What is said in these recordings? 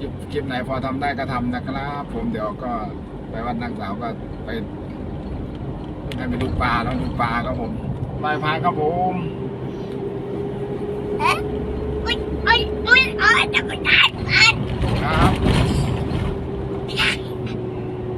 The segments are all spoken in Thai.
คลิปคลิปไหนพอทำได้ก็ทำนะครับ ผมเดี๋ยวก็ไปวัดนางสาวก็ไปให้ไปดูปลาแล้วดูปลาครับผมไหว้พระครับผมเอ๊ะอุ้ยอุ้ยอุ้ยเอ้ยจะกระจายกันครับ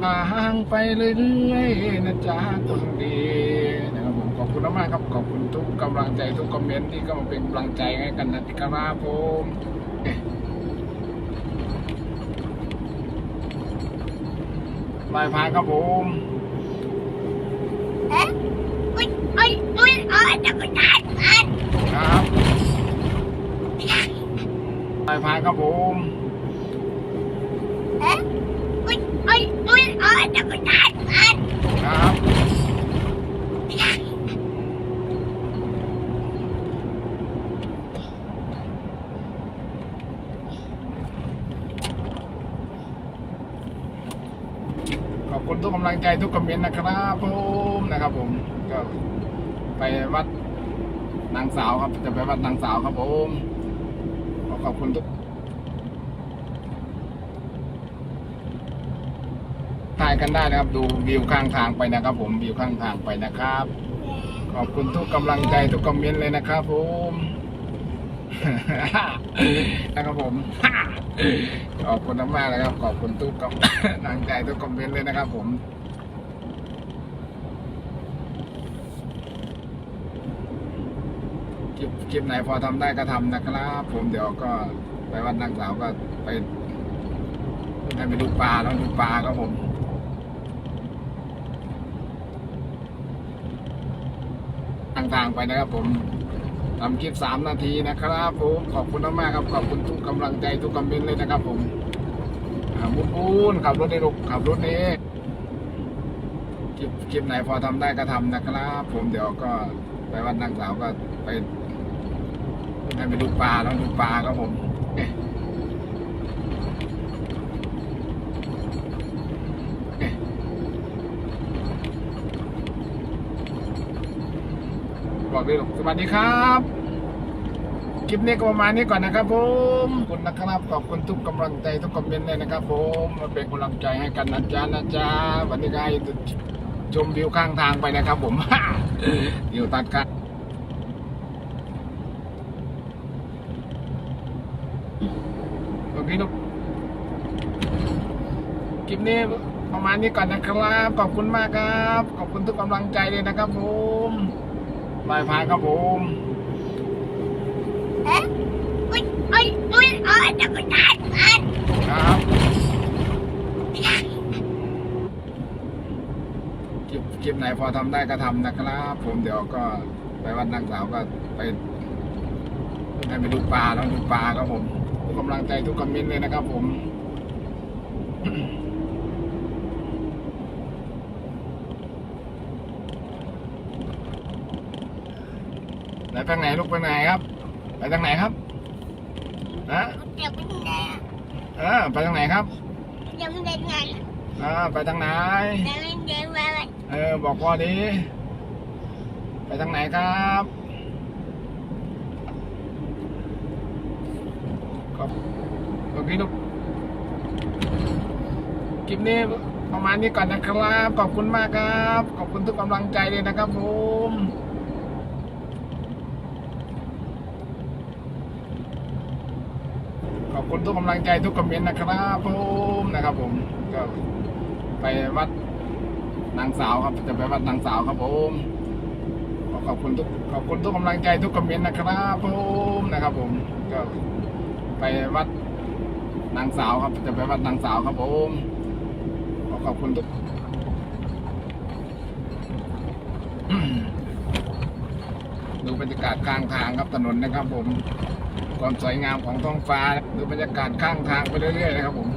พาห่างไปเรื่อยๆนะจ๊ะคนดีนะครับผมขอบคุณมากๆครับขอบคุณทุกกำลังใจทุกคอมเมนต์ที่ก็มาเป็นกำลังใจให้กันนะครับผม ไหว้พระครับผมเอ๊ะอุ้ยอุ้ยอุ้ยเอ้ยจะกระจายกันครับไหว้พระครับผม เอ๊ะอุ้ยอุ้ยอุ้ยเอ้ยจะกระจายกัน ครับ ขอบ คุณทุกกำลังใจทุกคอมเมนต์นะครับผมนะครับผมก็ไปวัดนางสาวครับ จะไปวัดนางสาวครับผมขอขอบคุณทุกถ่ายกันได้นะครับ ดูวิวข้างทางไปนะครับ ผมวิวข้างทางไปนะครับ ขอบคุณทุกกำลังใจทุกคอมเมนต์เลยนะครับผมนะครับผม ขอบคุณมากเลยครับ ขอบคุณทุกกำลังใจทุกคอมเมนต์เลยนะครับ ผมคลิปคลิปไหนพอทำได้ก็ทำนะครับ ผมเดี๋ยวก็ไปวัดนางสาวก็ไปไปดูปลาแล้วดูปลาครับผมทางๆไปนะครับผม ทำคลิปสามนาทีนะครับผมขอบคุณมากครับขอบคุณทุกกำลังใจทุกคอมเมนต์เลยนะครับผมอ่าบุญบุญขับรถในลูกขับรถนี้คลิปคลิปไหนพอทำได้ก็ทำนะครับ ผมเดี๋ยวก็ไปวัดนางสาวก็ไปให้ไปดูปลาแล้วดูปลาครับผม บอกเลยสวัสดีครับคลิปนี้ก็ประมาณนี้ก่อนนะครับผมคุณนะครับขอบคุณทุกกำลังใจทุกคอมเมนต์เลยนะครับผมมาเป็นกำลังใจให้กันนะจ๊ะนะจ๊ะวันนี้ก็ให้ชมวิวข้างทางไปนะครับ ผมวิวตัดกันโอเคลูกคลิปนี้ประมาณนี้ก่อนนะครับ ขอบคุณมากครับ ขอบคุณทุกกำลังใจเลยนะครับผม บายพายครับผมเอ๊ะอุ้ยอุ้ยอุ้ยเอ้ยจะกระจายกันครับคลิปคลิปไหนพอทำได้ก็ทำนะครับ ผมเดี๋ยวก็ไปวัดนางสาวก็ไปให้ไปดูปลาแล้วดูปลาครับผมทุกกำลังใจทุกคอมเมนต์เลยนะครับผม ไหนไปไหนลูกไปไหนครับ ไปทางไหนครับฮะเดี๋ยวเป็นไงเออไปทางไหนครับเดี๋ยวเป็นไงอ่าไปทางไหนเดี๋ยวเป็นเดี๋ยวไปเออบอกพ่อดิไปทางไหนครับครับโอเคลูกคลิปนี้ประมาณนี้ก่อนนะครับ ขอบคุณมากครับ ขอบคุณทุกกำลังใจเลยนะครับผม ขอบคุณทุกกำลังใจทุกคอมเมนต์นะครับผมนะครับ ผมก็ไปวัดนางสาวครับ จะไปวัดนางสาวครับผมขอขอบคุณทุกขอบคุณทุกกำลังใจทุกคอมเมนต์นะครับผมนะครับ ผมก็ไปวัดนางสาวครับ จะไปวัดนางสาวครับผมขอขอบคุณทุกดูบรรยากาศข้างทางครับถนนนะครับผม ความสวยงามของท้องฟ้าดูบรรยากาศข้างทางไปเรื่อยๆนะครับผม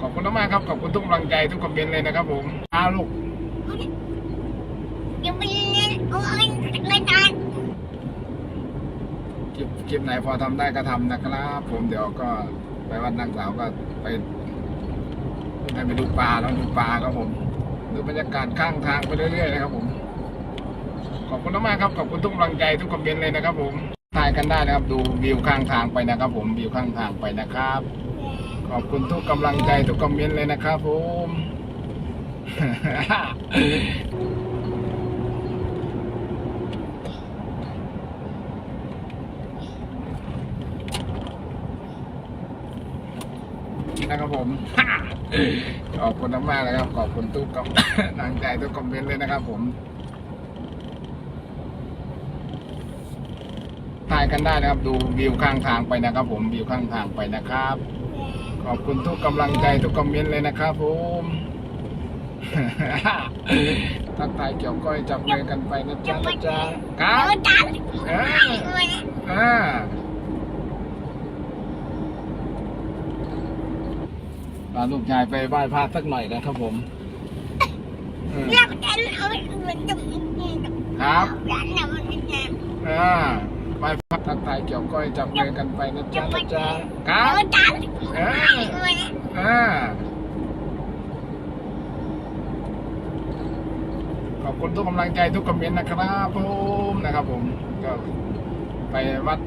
ขอบคุณมากๆครับ ขอบคุณทุกกำลังใจทุกคอมเมนต์เลยนะครับผมอาลูกเดี๋ยวเป็นไงโอ้ยจะกระจายคลิปคลิปไหนพอทำได้ก็ทำนะครับ ผมเดี๋ยวก็ไปวัดนางสาวก็ไปให้ไปดูปลาแล้วดูปลาครับผมดูบรรยากาศข้างทางไปเรื่อยๆนะครับผมขอบคุณมากๆครับ ขอบคุณทุกกำลังใจทุกคอมเมนต์เลยนะครับผม ถ่ายกันได้นะครับ ดูวิวข้างทางไปนะครับ ผมวิวข้างทางไปนะครับ ขอบคุณทุกกำลังใจทุกคอมเมนต์เลยนะครับ ผมนะครับผมขอบคุณมากเลยครับ ขอบคุณทุกกำลังใจทุกคอมเมนต์เลยนะครับ ผม ถ่ายกันได้นะครับ ดูวิวข้างทางไปนะครับ ผมวิวข้างทางไปนะครับ ขอบคุณทุกกำลังใจทุกคอมเมนต์เลยนะครับผมทักทายเกี่ยวก้อยจับมือกันไปนะจ๊ะนะจ๊ะครับโอ้จังเออโอ้ยอ่าพาลูกชายไปไหว้พระสักหน่อยนะครับผมเออแล้วจะเอาไปมันจะมันจะครับร้านน่ะมันจะอ่า ไหว้พระทักทายเกี่ยวก้อยจับมือกันไปนะจ๊ะนะจ๊ะครัโอ้บจังเออโอ้ยอ่าขอบคุณทุกกำลังใจทุกคอมเมนต์นะครับผมนะครับผมก็ไปวัด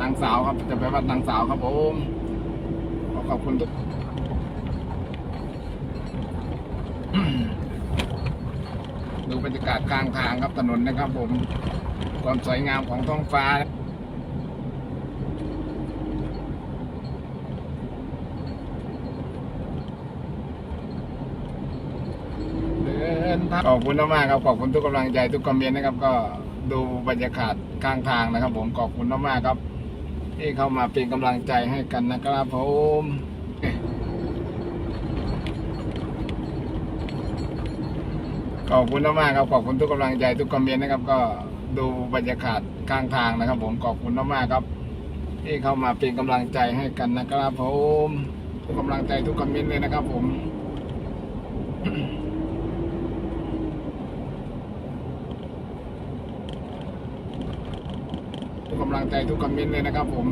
นางสาวครับ จะไปวัดนางสาวครับผมขอขอบคุณทุกดูบรรยากาศกลางทางครับถนนนะครับผม ความสวยงามของท้องฟ้า เดินทางขอบคุณมากครับ ขอบคุณทุกกำลังใจทุกคอมเมนต์นะครับ ก็ดูบรรยากาศข้างทางนะครับ ผมขอบคุณมากครับ ที่เข้ามาเป็นกำลังใจให้กันนะครับผมขอบคุณมากครับขอบคุณทุกกำลังใจทุกคอมเมนต์นะครับก็ ดูบรรยากาศข้างทางนะครับ ผมขอบคุณมากๆครับ ที่เข้ามาเป็นกำลังใจให้กันนะครับผมทุกกำลังใจทุกคอมเมนต์เลยนะครับ ผมทุกกำลังใจทุกคอมเมนต์เลยนะครับ ผม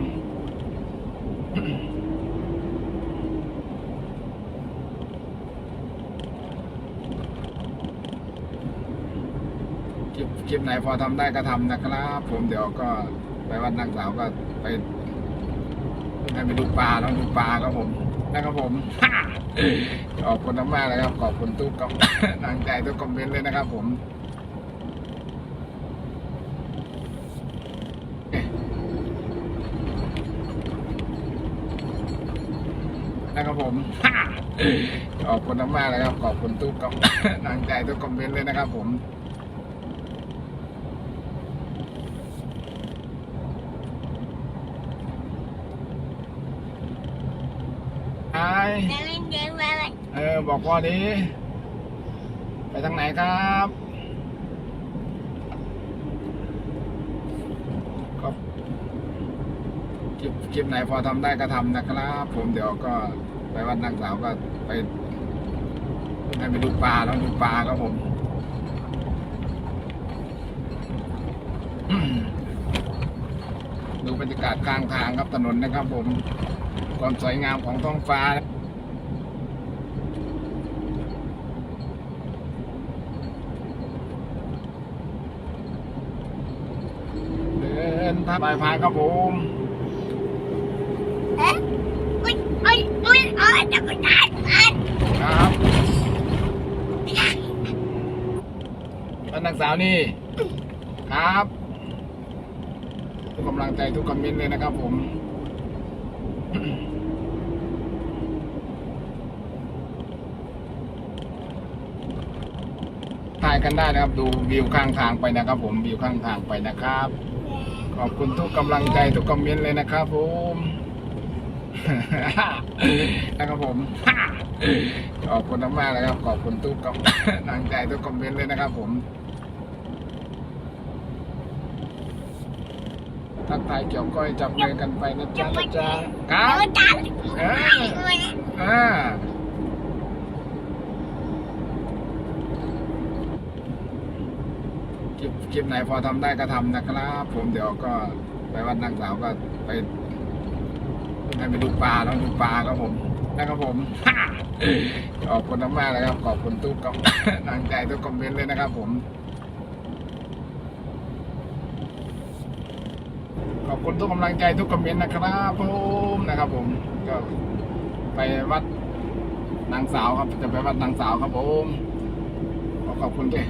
คลิปไหนพอทำได้ก็ทำนะครับ ผมเดี๋ยวก็ไปวัดนางสาวก็ไปให้ไปดูปลาแล้วดูปลาครับผมนะครับผมขอบคุณมากเลยครับ ขอบคุณทุกกำลังใจทุกคอมเมนต์เลยนะครับ ผมนะครับผมขอบคุณมากเลยครับ ขอบคุณทุกกำลังใจทุกคอมเมนต์เลยนะครับ ผม ไอ เดินเดินมาเลยเออ บอกพ่อดีไปทางไหนครับก็คลิปคลิปไหนพอทำได้ก็ทำนะครับ ผมเดี๋ยวก็ไปวัดนางสาวก็ไปให้ไปดูปลาแล้วดูปลาครับผมดูบรรยากาศกลางทางครับถนนนะครับผม ความสวยงามของท้องฟ้า เดิน ทางไปพายครับผมเอ๊ะโอ้ยโอ้ยโอ้ยโอ้ยจะไปได้มันครับท่านนางสาวนี่ ครับทุกกำลังใจทุกคอมเมนต์เลยนะครับผมถ่ายกันได้นะครับ ดูวิวข้างทางไปนะครับ ผมวิวข้างทางไปนะครับ ขอบคุณทุกกำลังใจทุกคอมเมนต์เลยนะครับผมนะครับผม ขอบคุณมากๆเลยครับ ขอบคุณทุกกำลังใจทุกคอมเมนต์เลยนะครับ ผมทักทายเกี่ยวก้อยจับมือกันไปนะจ๊ะนะจ๊ะครัโอ้บจังเออโอ้ยอ่า คลิปไหนพอทำได้ก็ทำนะครับ ผมเดี๋ยวก็ไปวัดนางสาวก็ไปให้ไปดูปลาแล้วดูปลาครับผมนะครับผมขอบคุณมากๆเลยครับ ขอบคุณทุกกำลังใจทุกคอมเมนต์เลยนะครับผม ขอบคุณทุกกำลังใจทุกคอมเมนต์นะครับผมนะครับ ผมก็ไปวัดนางสาวครับ จะไปวัดนางสาวครับผมขอขอบคุณด้วย